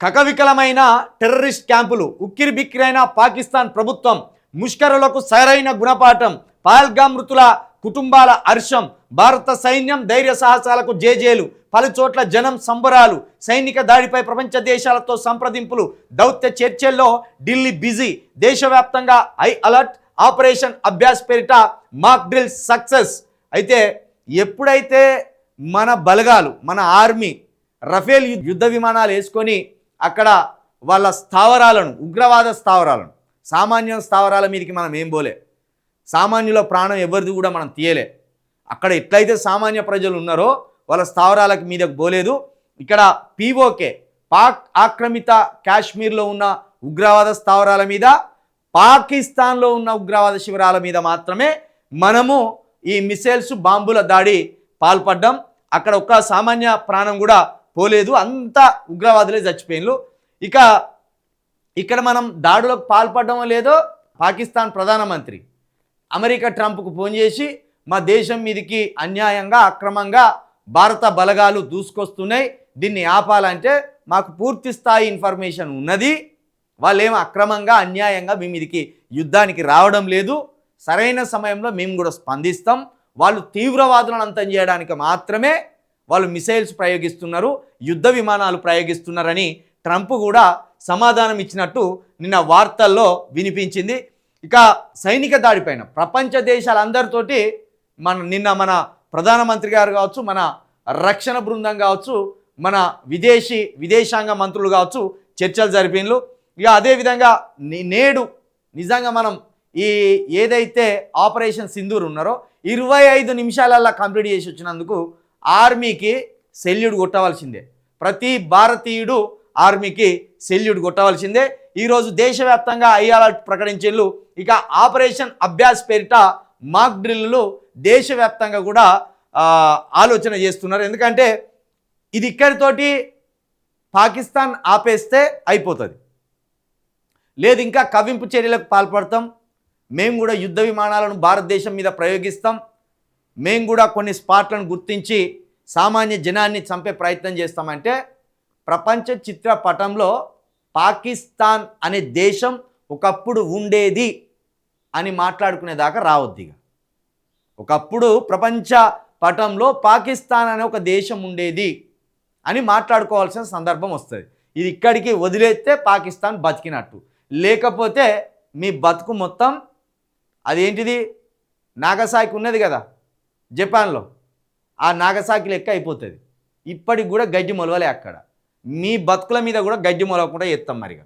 కకవికలమైన terrorist క్యాంపులు ఉక్కిరి బిక్కిరైన పాకిస్తాన్ ప్రభుత్వం ముష్కరులకు సరైన గుణపాఠం పాల్గా మృతుల కుటుంబాల హర్షం భారత సైన్యం ధైర్య సాహసాలకు జేజేలు పలుచోట్ల జనం సంబరాలు సైనిక దాడిపై ప్రపంచ దేశాలతో సంప్రదింపులు దౌత్య చర్చల్లో ఢిల్లీ బిజీ దేశవ్యాప్తంగా హై అలర్ట్ ఆపరేషన్ అభ్యాస్ పేరిట మాక్ డ్రిల్ సక్సెస్. అయితే ఎప్పుడైతే మన బలగాలు మన ఆర్మీ రఫేల్ యుద్ధ విమానాలు వేసుకొని అక్కడ వాళ్ళ స్థావరాలను ఉగ్రవాద స్థావరాలను సామాన్య స్థావరాల మీదకి మనం ఏం పోలే. సామాన్యుల ప్రాణం ఎవరిది కూడా మనం తీయలే. అక్కడ ఎట్లయితే సామాన్య ప్రజలు ఉన్నారో వాళ్ళ స్థావరాలకు మీదకు పోలేదు. ఇక్కడ పీఓకే పాక్ ఆక్రమిత కాశ్మీర్లో ఉన్న ఉగ్రవాద స్థావరాల మీద పాకిస్తాన్లో ఉన్న ఉగ్రవాద శిబిరాల మీద మాత్రమే మనము ఈ మిసైల్స్ బాంబుల దాడి పాల్పడ్డాం. అక్కడ ఒక్క సామాన్య ప్రాణం కూడా పోలేదు అంతా ఉగ్రవాదులే చచ్చిపోయిన్లు. ఇక ఇక్కడ మనం దాడులకు పాల్పడడం లేదో పాకిస్తాన్ ప్రధానమంత్రి అమెరికా ట్రంప్కు ఫోన్ చేసి మా దేశం మీదకి అన్యాయంగా అక్రమంగా భారత బలగాలు దూసుకొస్తున్నాయి దీన్ని ఆపాలంటే మాకు పూర్తి స్థాయి ఇన్ఫర్మేషన్ ఉన్నది. వాళ్ళేమో అక్రమంగా అన్యాయంగా మీ మీదకి యుద్ధానికి రావడం లేదు. సరైన సమయంలో మేము కూడా స్పందిస్తాం. వాళ్ళు తీవ్రవాదులను అంతం చేయడానికి మాత్రమే వాళ్ళు మిసైల్స్ ప్రయోగిస్తున్నారు యుద్ధ విమానాలు ప్రయోగిస్తున్నారని ట్రంప్ కూడా సమాధానం ఇచ్చినట్టు నిన్న వార్తల్లో వినిపించింది. ఇక సైనిక దాడిపైన ప్రపంచ దేశాలందరితోటి మన నిన్న మన ప్రధానమంత్రి గారు కావచ్చు మన రక్షణ బృందం కావచ్చు మన విదేశీ విదేశాంగ మంత్రులు కావచ్చు చర్చలు జరిపిన్లు. ఇక అదేవిధంగా నేడు నిజంగా మనం ఈ ఏదైతే ఆపరేషన్ సింధూర్ ఉన్నారో ఇరవై ఐదు నిమిషాలల్లా కంప్లీట్ చేసి వచ్చినందుకు ఆర్మీకి శల్యుడు కొట్టవలసిందే. ప్రతి భారతీయుడు ఆర్మీకి శల్యుడు కొట్టవలసిందే. ఈరోజు దేశవ్యాప్తంగా ఐ అలర్ట్ ప్రకటించేళ్ళు. ఇక ఆపరేషన్ అభ్యాస్ పేరిట మాక్ డ్రిల్లు దేశవ్యాప్తంగా కూడా ఆలోచన చేస్తున్నారు. ఎందుకంటే ఇది ఇక్కడితోటి పాకిస్తాన్ ఆపేస్తే అయిపోతుంది. లేదు ఇంకా కవింపు చర్యలకు పాల్పడతాం. మేము కూడా యుద్ధ విమానాలను భారతదేశం మీద ప్రయోగిస్తాం. మేము కూడా కొన్ని స్పాట్లను గుర్తించి సామాన్య జనాన్ని చంపే ప్రయత్నం చేస్తామంటే ప్రపంచ చిత్రపటంలో పాకిస్తాన్ అనే దేశం ఒకప్పుడు ఉండేది అని మాట్లాడుకునేదాకా రావద్దు ఒకప్పుడు ప్రపంచ పటంలో పాకిస్తాన్ అనే ఒక దేశం ఉండేది అని మాట్లాడుకోవాల్సిన సందర్భం వస్తుంది. ఇది ఇక్కడికి వదిలేస్తే పాకిస్తాన్ బతికినట్టు. లేకపోతే మీ బతుకు మొత్తం అదేంటిది? నాగసాయికి ఉన్నది కదా. జపాన్లో ఆ నాగసాకి లెక్క అయిపోతుంది. ఇప్పటికి కూడా గడ్డి మొలవలే అక్కడ. మీ బతుకుల మీద కూడా గడ్డి మొలవకుండా ఎత్తాం మరిగా.